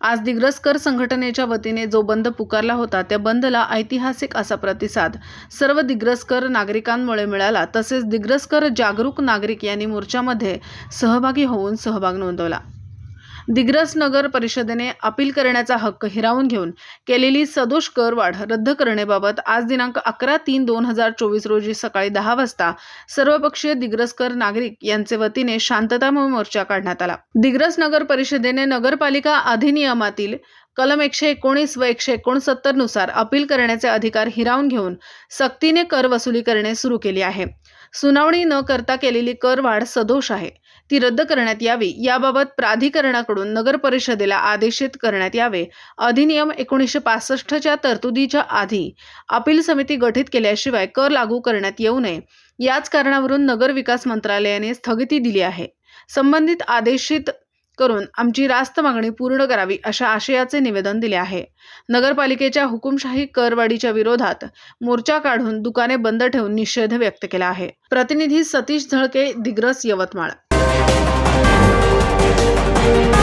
आज दिग्रसकर संघटनेच्या वतीने जो बंद पुकारला होता त्या बंदला ऐतिहासिक असा प्रतिसाद. सर्व दिग्रसकर नागरिकांमुळे मिळाला. तसेच दिग्रसकर जागरूक नागरिक यांनी मोर्चामध्ये सहभागी होऊन सहभाग नोंदवला. दिग्रस नगर परिषदेने अपील करण्याचा हक्क हिरावून घेऊन केलेली सदोष करवाढ रद्द करण्याबाबत आज दिनांक अकरा तीन दोन हजार चोवीस रोजी सकाळी दहा वाजता सर्वपक्षीय दिग्रसकर नागरिक यांचे वतीने शांतता मोर्चा काढण्यात आला. दिग्रस नगर परिषदेने नगरपालिका अधिनियमातील कलम एकशे एकोणीस व एकशे एकोणसत्तरनुसार अपील करण्याचे अधिकार हिरावून घेऊन सक्तीने कर वसुली करणे सुरू केली आहे. सुनावणी न करता केलेली करवाढ सदोष आहे. ती रद्द करण्यात यावी. याबाबत प्राधिकरणाकडून नगर परिषदेला आदेशित करण्यात यावे. अधिनियम एकोणीसशे पासष्टच्या तरतुदीच्या आधी अपील समिती गठीत केल्याशिवाय कर लागू करण्यात येऊ नये. याच कारणावरून नगर विकास मंत्रालयाने स्थगिती दिली आहे. संबंधित आदेशित करून आमची रास्त मागणी पूर्ण करावी अशा आशयाचे निवेदन दिले आहे. नगरपालिकेच्या हुकुमशाही करवाढीच्या विरोधात मोर्चा काढून दुकाने बंद ठेवून निषेध व्यक्त केला आहे. प्रतिनिधी सतीश झळके दिग्रस यवतमाळ. Música